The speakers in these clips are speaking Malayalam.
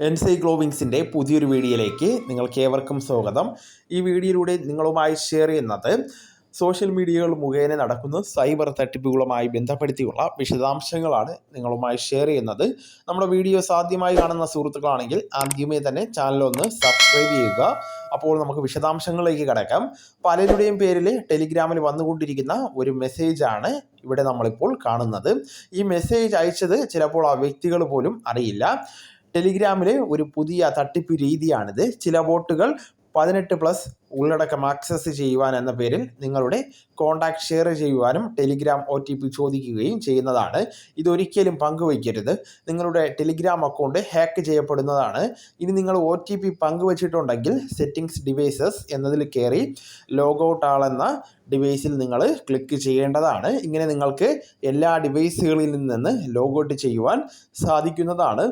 എൻ സി ഗ്ലോവിങ്സിന്റെ പുതിയൊരു വീഡിയോയിലേക്ക് നിങ്ങൾക്ക് ഏവർക്കും സ്വാഗതം. ഈ വീഡിയോയിലൂടെ നിങ്ങളുമായി ഷെയർ ചെയ്യുന്നത് സോഷ്യൽ മീഡിയകൾ മുഖേന നടക്കുന്ന സൈബർ തട്ടിപ്പുകളുമായി ബന്ധപ്പെടുത്തിയുള്ള വിശദാംശങ്ങളാണ് നിങ്ങളുമായി ഷെയർ ചെയ്യുന്നത്. നമ്മുടെ വീഡിയോ സാധ്യമായി കാണുന്ന സുഹൃത്തുക്കളാണെങ്കിൽ ആദ്യമേ തന്നെ ചാനൽ ഒന്ന് സബ്സ്ക്രൈബ് ചെയ്യുക. അപ്പോൾ നമുക്ക് വിശദാംശങ്ങളിലേക്ക് കിടക്കാം. പലരുടെയും പേരിൽ ടെലിഗ്രാമിൽ വന്നുകൊണ്ടിരിക്കുന്ന ഒരു മെസ്സേജാണ് ഇവിടെ നമ്മളിപ്പോൾ കാണുന്നത്. ഈ മെസ്സേജ് അയച്ചത് ചിലപ്പോൾ ആ വ്യക്തികൾ പോലും അറിയില്ല. ടെലിഗ്രാമിലെ ഒരു പുതിയ തട്ടിപ്പ് രീതിയാണിത്. ചില വോട്ടുകൾ പതിനെട്ട് പ്ലസ് ഉള്ളടക്കം ആക്സസ് ചെയ്യുവാൻ എന്ന പേരിൽ നിങ്ങളുടെ കോൺടാക്ട് ഷെയർ ചെയ്യുവാനും ടെലിഗ്രാം ഒ ടി പി ചോദിക്കുകയും ചെയ്യുന്നതാണ്. ഇതൊരിക്കലും പങ്കുവയ്ക്കരുത്. നിങ്ങളുടെ ടെലിഗ്രാം അക്കൗണ്ട് ഹാക്ക് ചെയ്യപ്പെടുന്നതാണ്. ഇനി നിങ്ങൾ ഒ ടി പി പങ്കുവച്ചിട്ടുണ്ടെങ്കിൽ സെറ്റിംഗ്സ് ഡിവൈസസ് എന്നതിൽ കയറി ലോഗൗട്ട് ആളെന്ന ഡിവൈസിൽ നിങ്ങൾ ക്ലിക്ക് ചെയ്യേണ്ടതാണ്. ഇങ്ങനെ നിങ്ങൾക്ക് എല്ലാ ഡിവൈസുകളിൽ നിന്ന് ലോഗൗട്ട് ചെയ്യുവാൻ സാധിക്കുന്നതാണ്.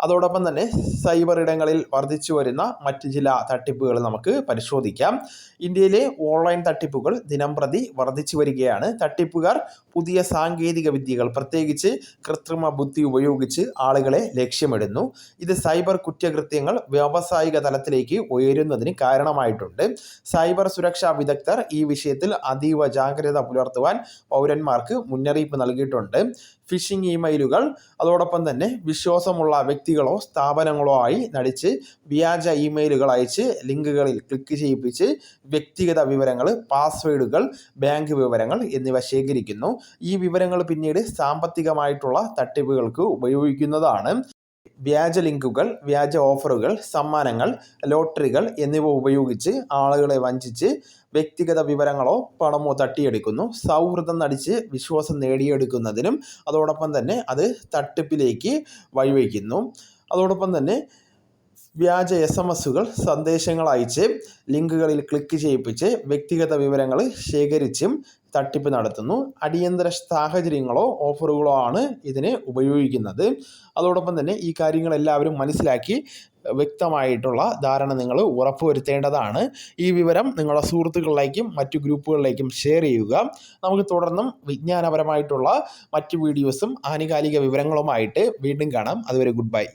അതോടൊപ്പം തന്നെ സൈബർ ഇടങ്ങളിൽ വർദ്ധിച്ചു വരുന്ന മറ്റ് ചില തട്ടിപ്പുകൾ നമുക്ക് പരിശോധിക്കാം. ഇന്ത്യയിലെ ഓൺലൈൻ തട്ടിപ്പുകൾ ദിനംപ്രതി വർദ്ധിച്ചു വരികയാണ്. തട്ടിപ്പുകാർ പുതിയ സാങ്കേതിക വിദ്യകൾ പ്രത്യേകിച്ച് കൃത്രിമ ബുദ്ധി ഉപയോഗിച്ച് ആളുകളെ ലക്ഷ്യമിടുന്നു. ഇത് സൈബർ കുറ്റകൃത്യങ്ങൾ വ്യാവസായിക തലത്തിലേക്ക് ഉയരുന്നതിന് കാരണമായിട്ടുണ്ട്. സൈബർ സുരക്ഷാ വിദഗ്ധർ ഈ വിഷയത്തിൽ അതീവ ജാഗ്രത പുലർത്തുവാൻ പൗരന്മാർക്ക് മുന്നറിയിപ്പ് നൽകിയിട്ടുണ്ട്. ഫിഷിംഗ് ഇമെയിലുകൾ അതോടൊപ്പം തന്നെ വിശ്വാസമുള്ള വ്യക്തികളോ സ്ഥാപനങ്ങളോ ആയി നടിച്ച് വ്യാജ ഇമെയിലുകൾ അയച്ച് ലിങ്കുകളിൽ ക്ലിക്ക് ചെയ്യിപ്പിച്ച് വ്യക്തിഗത വിവരങ്ങൾ പാസ്വേഡുകൾ ബാങ്ക് വിവരങ്ങൾ എന്നിവ ശേഖരിക്കുന്നു. ഈ വിവരങ്ങൾ പിന്നീട് സാമ്പത്തികമായിട്ടുള്ള തട്ടിപ്പുകൾക്ക് ഉപയോഗിക്കുന്നതാണ്. വ്യാജ ലിങ്കുകൾ വ്യാജ ഓഫറുകൾ സമ്മാനങ്ങൾ ലോട്ടറികൾ എന്നിവ ഉപയോഗിച്ച് ആളുകളെ വഞ്ചിച്ച് വ്യക്തിഗത വിവരങ്ങളോ പണമോ തട്ടിയെടുക്കുന്നു. സൗഹൃദം നടിച്ച് വിശ്വാസം നേടിയെടുക്കുന്നതിനും അതോടൊപ്പം തന്നെ അത് തട്ടിപ്പിലേക്ക് വഴിവെക്കുന്നു. അതോടൊപ്പം തന്നെ വ്യാജ എസ് എം എസുകൾ സന്ദേശങ്ങൾ അയച്ച് ലിങ്കുകളിൽ ക്ലിക്ക് ചെയ്യിപ്പിച്ച് വ്യക്തിഗത വിവരങ്ങൾ ശേഖരിച്ചും തട്ടിപ്പ് നടത്തുന്നു. അടിയന്തര സാഹചര്യങ്ങളോ ഓഫറുകളോ ആണ് ഇതിനെ ഉപയോഗിക്കുന്നത്. അതോടൊപ്പം തന്നെ ഈ കാര്യങ്ങൾ എല്ലാവരും മനസ്സിലാക്കി വ്യക്തമായിട്ടുള്ള ധാരണ നിങ്ങൾ ഉറപ്പുവരുത്തേണ്ടതാണ്. ഈ വിവരം നിങ്ങളുടെ സുഹൃത്തുക്കളിലേക്കും മറ്റു ഗ്രൂപ്പുകളിലേക്കും ഷെയർ ചെയ്യുക. നമുക്ക് തുടർന്നും വിജ്ഞാനപരമായിട്ടുള്ള മറ്റ് വീഡിയോസും ആനുകാലിക വിവരങ്ങളുമായിട്ട് വീണ്ടും കാണാം. അതുവരെ ഗുഡ് ബൈ